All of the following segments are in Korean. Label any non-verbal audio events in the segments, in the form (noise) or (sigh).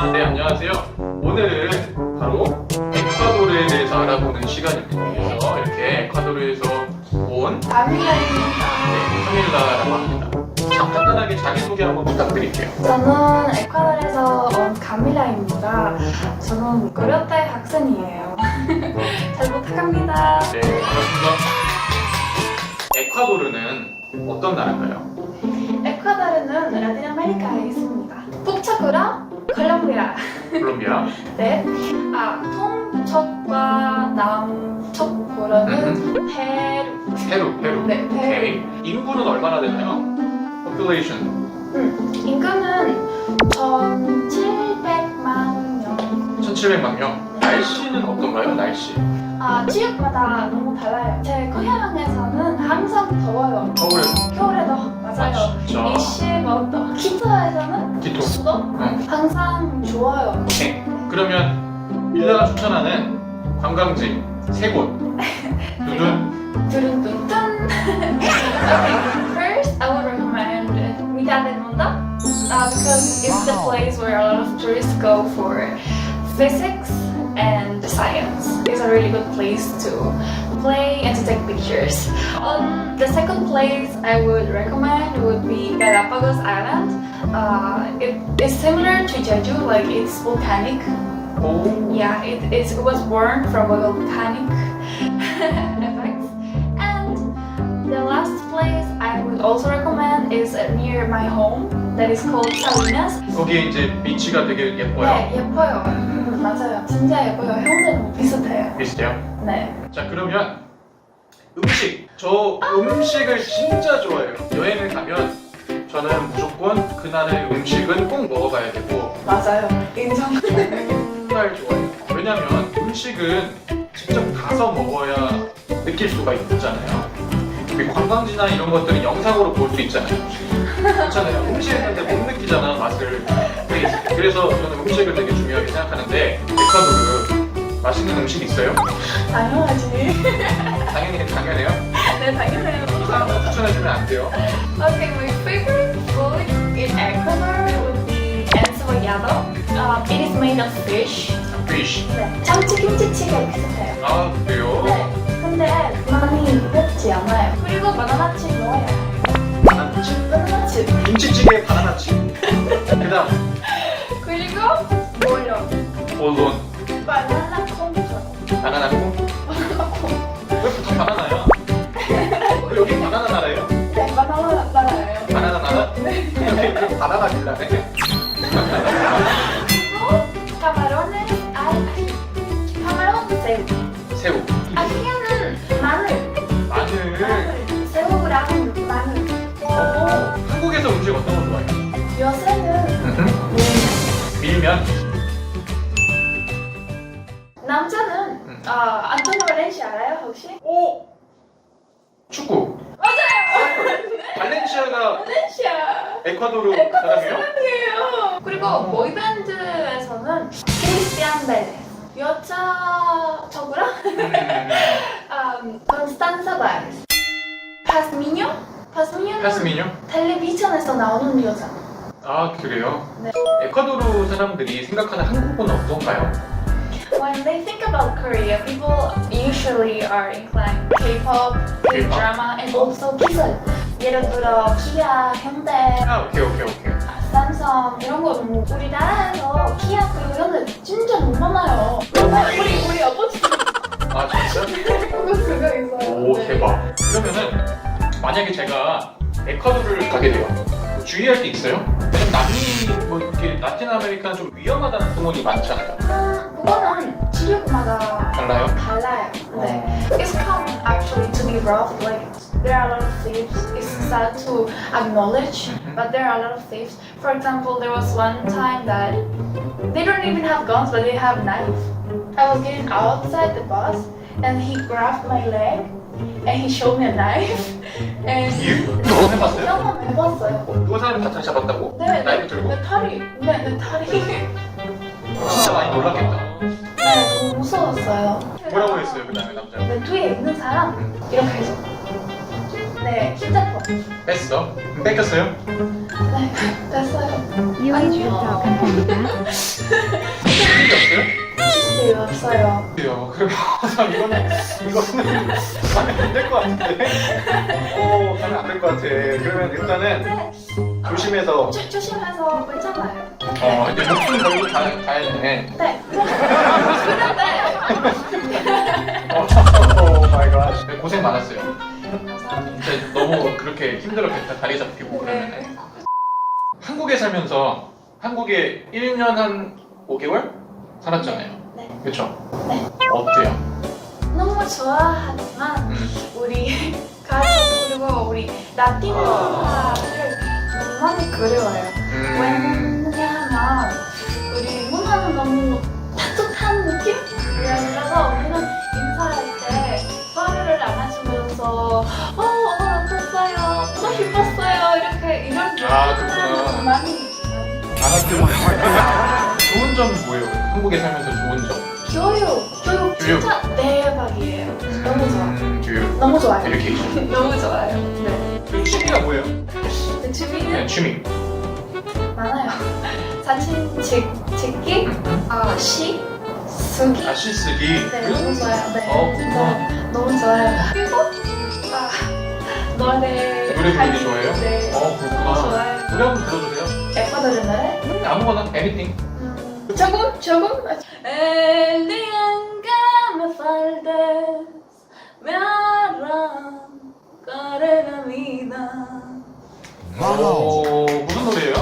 아, 네, 안녕하세요. 오늘은 바로 에콰도르에 대해서 알아보는 시간입니다. 그래서 이렇게 에콰도르에서 온 아미라입니다. 네, 카밀라라고 합니다. 자, 간단하게 자기소개 한번 부탁드릴게요. 저는 에콰도르에서 온 카밀라입니다. 저는 고려대 학생이에요. (laughs) 잘 부탁합니다. 네, 반갑습니다. 에콰도르는 어떤 나라인가요? 에콰도르는 라틴 아메리카에 있습니다. 북쪽으로 콜롬비아. 콜롬비아. (laughs) 네. 아, 동쪽과 남쪽으로는 페루. 페루, 페루. 네, 페루. 오케이. 인구는 얼마나 되나요? population. 음, 인구는 1,700만 명. 1,700만 명. 날씨는 어떤가요? 날씨. 아, 지역마다 너무 달라요. 제 고향에서는 항상 더워요. 서울에 겨울에도 맞아요. 아, 진짜. 25도. 키토에서는 기토. 수도 응. 항상 좋아요. 오케이. 그러면 밀라가 추천하는 관광지 세 곳. (laughs) 두둔. 두근두근. (laughs) okay, first I would recommend Mitad del Mundo uh, because it's the place where a lot of tourists go for physics and science. It's a really good place to play and to take pictures. Um, the second place I would recommend would be Galapagos Island. Uh, it is similar to Jeju, like it's volcanic. 오. Yeah, it, it was born from a volcanic (laughs) effects. And the last place I would also recommend is near my home that is called Salinas. 거기에 이제 비치가 되게 예뻐요. 네, 예뻐요. 음, 맞아요. 진짜 예뻐요. 형들은 비슷해요. 비슷해요. 네. 자 그러면 음식. 저 음식을 진짜 좋아해요. 여행을 가면 저는 무조건 그날의 음식은 꼭 먹어가야 되고 맞아요. 인정. 정말 좋아해요. 왜냐면 음식은 직접 가서 먹어야 느낄 수가 있잖아요. 그리고 관광지나 이런 것들은 영상으로 볼 수 있잖아요. 그렇잖아요. 음식했는데 못 느끼잖아 맛을. 그래- 그래서 저는 음식을 되게 중요하게 생각하는데 에콰도르 맛있는 음식 있어요? 당연하지. 당연히 당연해요. 네, 당연해요. 이상한 거 추천해주면 안 돼요. Okay, my favorite food in Ecuador would be encebollado. Uh, it is made of fish. fish. 네. 참치 김치찌개 비슷해요. 아 그래요? 네. 근데 많이 맵지 않아요. 그리고 바나나 칩 넣어요. 바나나칩? 바나나칩. 김치찌개 바나나칩. 그다음 그리고 뭐요? 볼론 어떤 거 좋아해요? 요새는 밀면. 남자는 음. 아 안토니오 렌시 알아요 혹시? 오! 축구. 맞아요. (laughs) 발렌시아가 렌시아. 에콰도르 에콰도르 사람이에요? 사람이에요. 그리고 보이밴드에서는 크리스티안 벨레. 여자적으로 음, 음, 콘스탄사 바이스. 파스미뇨? 파스미뇨는 파스미뇨? 텔레비전에서 나오는 여자. 아 그래요? 네. 에콰도르 사람들이 생각하는 한국은 어떤가요? When they think about Korea, people usually are inclined K-pop, K-drama, and also 기술. 예를 들어 키아, 현대, 아 오케이 오케이 오케이. 삼성 이런 거 너무 우리나라에서 키아 그리고 현대 진짜 너무 많아요. 우리 우리 아버지 아 진짜? (laughs) 그거 그거 있어요. 오 네. 대박. 그러면은 만약에 제가 에콰도르를 가게 돼요. 뭐 주의할 게 있어요? 왜냐면 남미 뭐 이렇게 라틴 아메리카는 좀 위험하다는 소문이 많잖아요. 음, 그거는 지역마다 달라요? 달라요. 네. It's common actually to be robbed. Like there are a lot of thieves. It's sad to acknowledge, but there are a lot of thieves. For example, there was one time that they don't even have guns, but they have knives. I was getting outside the bus, and he grabbed my leg, And he showed me a knife. And 이? 한번 해봤어요? 한번 해봤어요. 그 사람이 같이 잡았다고? 네, 나이프 내, 들고? 내 탈이, 네, 내 탈이. 진짜 많이 놀랐겠다. 네, 너무 무서웠어요. 뭐라고 했어요 그 다음에 남자가? 내 뒤에 있는 사람 이렇게 해서 네 휴대폰 뺐어? 뺏겼어요? 네 됐어요 유인이 감사합니다. 필요 없어요? 네, 없어요. 그래요. 그러면 이거는 이거는 가면 안 될 것 같은데. 어, 가면 안 될 것 같아. 그러면 일단은 네. 조심해서. 조, 조심해서 괜찮아요. 어, 이제 목숨 걸고 가, 가야 되네. 네. 근데 (laughs) 오 마이 갓. 네, 고생 많았어요. 감사합니다. 진짜 너무 그렇게 힘들었겠다. 다리 잡히고 그러면. 네. 한국에 살면서 한국에 1년 한 5개월 살았잖아요. 네. 그렇죠? 네. 어때요? 너무 좋아하지만 음. 우리 (laughs) 가족 그리고 우리 라틴 문화를 너무 많이 그리워요. 음. 왜냐하면 우리 문화는 너무 따뜻한 느낌? 그래서 우리는 인사할 때 서로를 안아주면서 어 오늘 어땠어요? 보고 싶었어요? 이렇게 이런 아, 그렇구나. 많이 있어요. 알았어요. (laughs) 좋은 점 뭐예요? 한국에 살면서 좋은 점. 교육, 교육 교육. 진짜 대박이에요. 너무 좋아. 음, 교육. 너무 좋아요. 에듀케이션. (laughs) 너무 좋아요. 네. 취미가 뭐예요? 근데 주민은 그냥 취미. 많아요. 사진 찍, 찍기, 음. 아, 시, 쓰기. 다시 쓰기. 네, 너무 좋아요. 네, 어, 진짜 너무 좋아요. 그리고 아, 노래 노래 부르기. 좋아해요? 네, 어, 너무 그렇구나. 좋아요. 노래 한번 들어주세요. 에콰도르 노래? 아무거나, anything. 음, 조금, 조금. El día en que me faltes, me harán caer la vida. 오, 무슨 노래예요?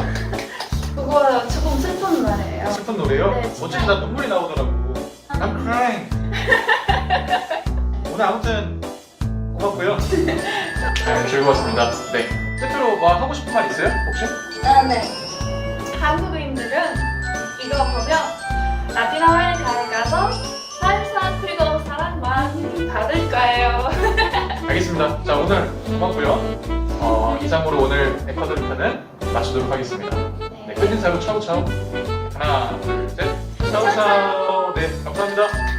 그거 조금 슬픈 노래예요. 슬픈 노래요? 네, 진짜. 어쩐지 나 눈물이 나오더라고. I'm crying. 오늘 아무튼 고맙고요. 네, 즐거웠습니다. 네. 끝으로 뭐 하고 싶은 말 있어요? 혹시? 아, 네. 한국인들은 이거 보면 라틴 아메리카에 가서 살사 그리고 사랑 많이 받을 거예요. (laughs) 알겠습니다. 자, 오늘 고맙고요. 어, 이상으로 오늘 에콰도르 편은 마치도록 하겠습니다. 네, 끝인사로 차우차우. 하나, 둘, 셋. 차우차우. 네, 감사합니다.